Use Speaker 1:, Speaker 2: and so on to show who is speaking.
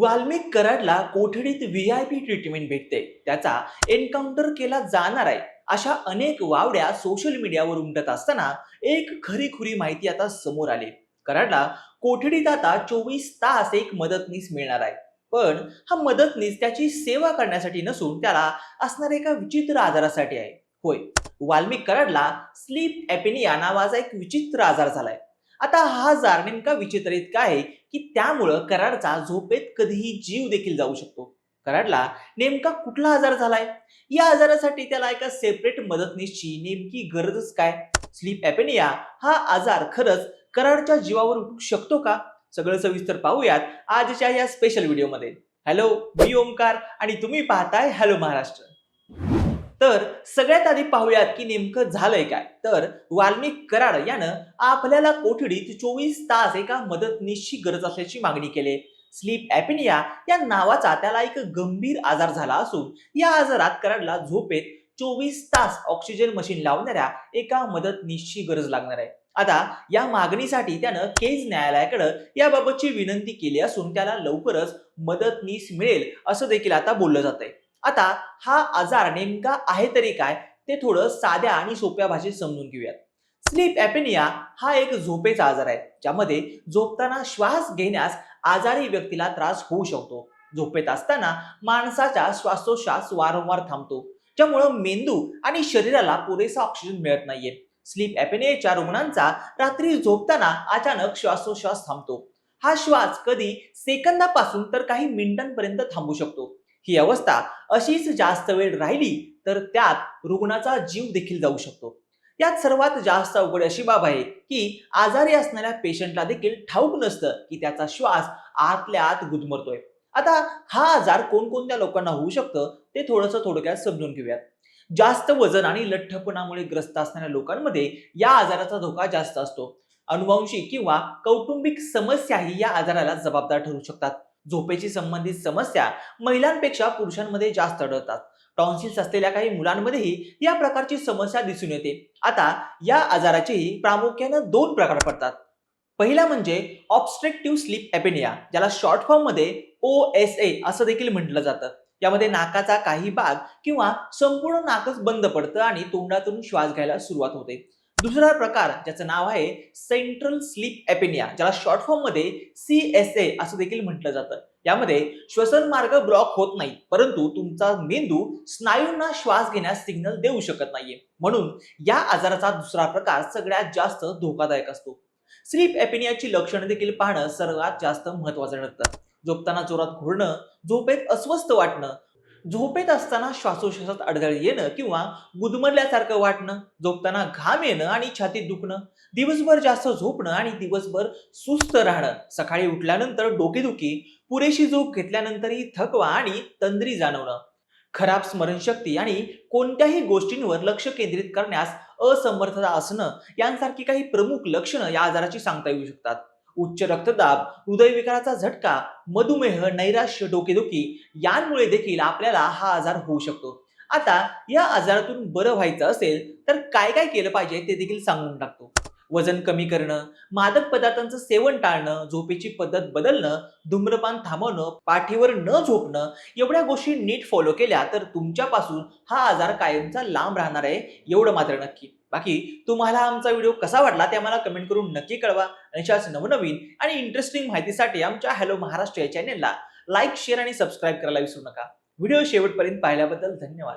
Speaker 1: वाल्मिक कराडला कोठडीत V I P treatment भेटते. त्याचा एन्काउंटर केला जाणार आहे. अशा अनेक वावड्या सोशल मीडियावर उमटत असताना एक खरीखुरी माहिती आता समोर आली. कराडला कोठडीत आता चोवीस तास एक मदतनीस मिळणार आहे. पण हा मदतनीस त्याची सेवा करण्यासाठी नसून त्याला असणाऱ्या एका विचित्र आजारासाठी आहे. होय वाल्मिक कराडला स्लीप एपेनिया नावाचा एक विचित्र आजार झालाय. आता हा आजार नेमका विचित्र इतका आहे की त्यामुळं कराडचा झोपेत कधीही जीव देखील जाऊ शकतो. कराडला नेमका कुठला आजार झालाय? या आजारासाठी त्याला एका सेपरेट मदतनीसची नेमकी गरजच काय? स्लीप एपेनिया हा आजार खरंच कराडच्या जीवावर उठू शकतो का? सगळं सविस्तर पाहूयात आजच्या या स्पेशल व्हिडिओमध्ये हॅलो मी ओमकार आणि तुम्ही पाहताय हॅलो महाराष्ट्र. तर सगळ्यात आधी पाहूयात की नेमकं झालंय काय. तर वाल्मिक कराड यानं आपल्याला कोठडीत चोवीस तास एका मदतनीसची गरज असल्याची मागणी केली. स्लीप ॲपिनिया या नावाचा त्याला एक गंभीर आजार झाला असून या आजारात कराडला झोपेत चोवीस तास ऑक्सिजन मशीन लावणाऱ्या एका मदतनीसची गरज लागणार आहे. आता या मागणीसाठी त्यानं केज न्यायालयाकडे याबाबतची विनंती केली असून त्याला लवकरच मदतनीस मिळेल असं देखील आता बोललं जात आहे आता हा आजार नेमका आहे तरी काय ते थोडं साध्या आणि सोप्या भाषेत समजून घेऊयात. स्लीप ॲपेनिया हा एक झोपेचा आजार आहे ज्यामध्ये झोपताना श्वास घेण्यास आजारी व्यक्तीला त्रास होऊ शकतो. झोपेत असताना माणसाचा श्वासोश्वास वारंवार थांबतो ज्यामुळं मेंदू आणि शरीराला पुरेसा ऑक्सिजन मिळत नाहीये. स्लीप ॲपेनियाच्या रुग्णांचा रात्री झोपताना अचानक श्वासोश्वास थांबतो. हा श्वास कधी सेकंदापासून तर काही मिनिटांपर्यंत थांबू शकतो. ही अवस्था अशीच जास्त वेळ राहिली तर त्यात रुग्णाचा जीव देखील जाऊ शकतो. यात सर्वात जास्त अवघड अशी बाब आहे की आजारी असणाऱ्या पेशंटला देखील ठाऊक नसतं की त्याचा श्वास आतल्या आत गुदमरतोय. आता हा आजार कोणकोणत्या लोकांना होऊ शकतं ते थोडंसं थोडक्यात समजून घेऊयात. जास्त वजन आणि लठ्ठपणामुळे ग्रस्त असणाऱ्या लोकांमध्ये या आजाराचा धोका जास्त असतो. अनुवांशिक किंवा कौटुंबिक समस्याही या आजाराला जबाबदार ठरू शकतात. झोपेशी संबंधित समस्या महिलांपेक्षा पुरुषांमध्ये जास्त आढळतात. टॉन्सिल्स असलेल्या काही मुलांमध्येही या प्रकारची समस्या दिसून येते. आता या आजाराचेही प्रामुख्यानं दोन प्रकार पडतात. पहिला म्हणजे ऑब्स्ट्रेक्टिव्ह स्लीप एपेनिया ज्याला शॉर्ट फॉर्ममध्ये ओ एस ए असं देखील म्हटलं जातं. यामध्ये नाकाचा काही भाग किंवा संपूर्ण नाकच बंद पडतं आणि तोंडातून श्वास घ्यायला सुरुवात होते. दुसरा प्रकार ज्याचं नाव आहे सेंट्रल स्लीप एपेनिया ज्याला शॉर्ट फॉर्ममध्ये सी एस ए असं देखील म्हटलं जातं. यामध्ये श्वसन मार्ग ब्लॉक होत नाही परंतु तुमचा मेंदू स्नायूंना श्वास घेण्यास सिग्नल देऊ शकत नाहीये. म्हणून या आजाराचा दुसरा प्रकार सगळ्यात जास्त धोकादायक असतो. स्लीप एपेनियाची लक्षणं देखील पाहणं सर्वात जास्त महत्वाचं ठरतं. झोपताना जोरात घोरणं झोपेत अस्वस्थ वाटणं झोपेत असताना श्वासोश्वासात अडथळे येणं किंवा गुदमरल्यासारखं वाटणं झोपताना घाम येणं आणि छातीत दुखणं दिवसभर जास्त झोपणं आणि दिवसभर सुस्त राहणं. सकाळी उठल्यानंतर डोकेदुखी पुरेशी झोप घेतल्यानंतरही थकवा आणि तंद्री जाणवणं. खराब स्मरणशक्ती आणि कोणत्याही गोष्टींवर लक्ष केंद्रित करण्यास असमर्थता असणं यांसारखी काही प्रमुख लक्षणं या आजाराची सांगता येऊ शकतात. उच्च रक्तदाब हृदयविकाराचा झटका मधुमेह नैराश्य डोकेदुखी यांमुळे देखील आपल्याला हा आजार होऊ शकतो. आता या आजारातून बरं व्हायचं असेल तर काय काय केलं पाहिजे ते देखील सांगून टाकतो. वजन कमी करणं मादक पदार्थांचं सेवन टाळणं झोपेची पद्धत बदलणं धूम्रपान थांबवणं पाठीवर न झोपणं एवढ्या गोष्टी नीट फॉलो केल्या तर तुमच्यापासून हा आजार कायमचा लांब राहणार आहे एवढं मात्र नक्की. बाकी तुम्हाला आमचा व्हिडिओ कसा वाटला ते आम्हाला कमेंट करून नक्की कळवा. आणि अशाच नवनवीन आणि इंटरेस्टिंग माहितीसाठी आमच्या हॅलो महाराष्ट्र या चॅनेलला लाईक शेअर आणि सबस्क्राईब करायला विसरू नका. व्हिडिओ शेवटपर्यंत पाहिल्याबद्दल धन्यवाद.